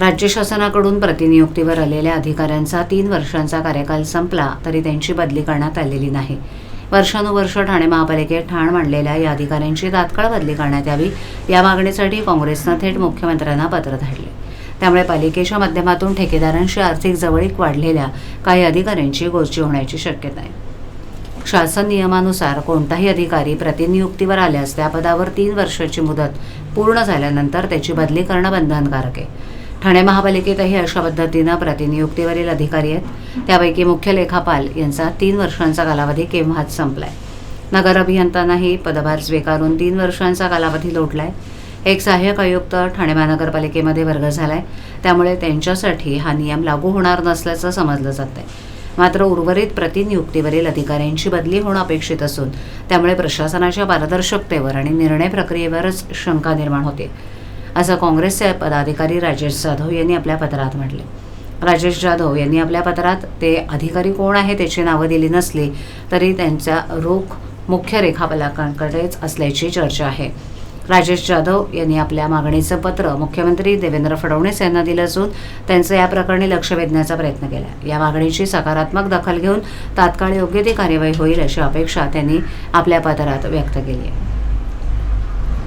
राज्य शासनाकडून प्रतिनियुक्तीवर आलेल्या अधिकाऱ्यांचा तीन वर्षांचा कार्यकाल संपला तरी त्यांची बदली करण्यात आलेली नाही. वर्षानुवर्ष ठाणे महापालिकेत ठाण मांडलेल्या या अधिकाऱ्यांची तात्काळ बदली करण्यात यावी या मागणीसाठी काँग्रेसनं थेट मुख्यमंत्र्यांना पत्र धाडले. त्यामुळे पालिकेच्या माध्यमातून ठेकेदारांशी आर्थिक जवळीक वाढलेल्या काही अधिकाऱ्यांची गोष्टी होण्याची शक्यता आहे. शासन नियमानुसार कोणताही अधिकारी प्रतिनियुक्तीवर आल्यास त्या पदावर तीन वर्षाची मुदत पूर्ण झाल्यानंतर त्याची बदली करणं बंधनकारक आहे. ठाणे महापालिकेतही अशा पद्धतीनं प्रतिनियुक्तीवरील अधिकारी आहेत. त्यापैकी मुख्य लेखापाल यांचा तीन वर्षांचा कालावधी केव्हाच संपलाय? नगर अभियंत्यांनाही पदभार स्वीकारून तीन वर्षांचा कालावधी लोटलाय. एक सहाय्यक आयुक्त ठाणे महानगरपालिकेमध्ये वर्ग झालाय. त्यामुळे त्यांच्यासाठी हा नियम लागू होणार नसल्याचं समजलं जात आहे मात्र उर्वरित प्रतिनियुक्तीवरील अधिकाऱ्यांची बदली होणं अपेक्षित असून त्यामुळे प्रशासनाच्या पारदर्शकतेवर आणि निर्णय प्रक्रियेवरच शंका निर्माण होते. असं काँग्रेसचे पदाधिकारी राजेश जाधव यांनी आपल्या पत्रात म्हटले. राजेश जाधव यांनी आपल्या पत्रात ते अधिकारी कोण आहे त्याची नावं दिली नसली तरी त्यांचा रोख मुख्य रेखापालकांकडेच असल्याची चर्चा आहे. राजेश जाधव यांनी आपल्या मागणीचं पत्र मुख्यमंत्री देवेंद्र फडणवीस यांना दिलं असून त्यांचं या प्रकरणी लक्ष वेधण्याचा प्रयत्न केला. या मागणीची सकारात्मक दखल घेऊन तात्काळ योग्य ती कार्यवाही होईल अशी अपेक्षा त्यांनी आपल्या पत्रात व्यक्त केली आहे.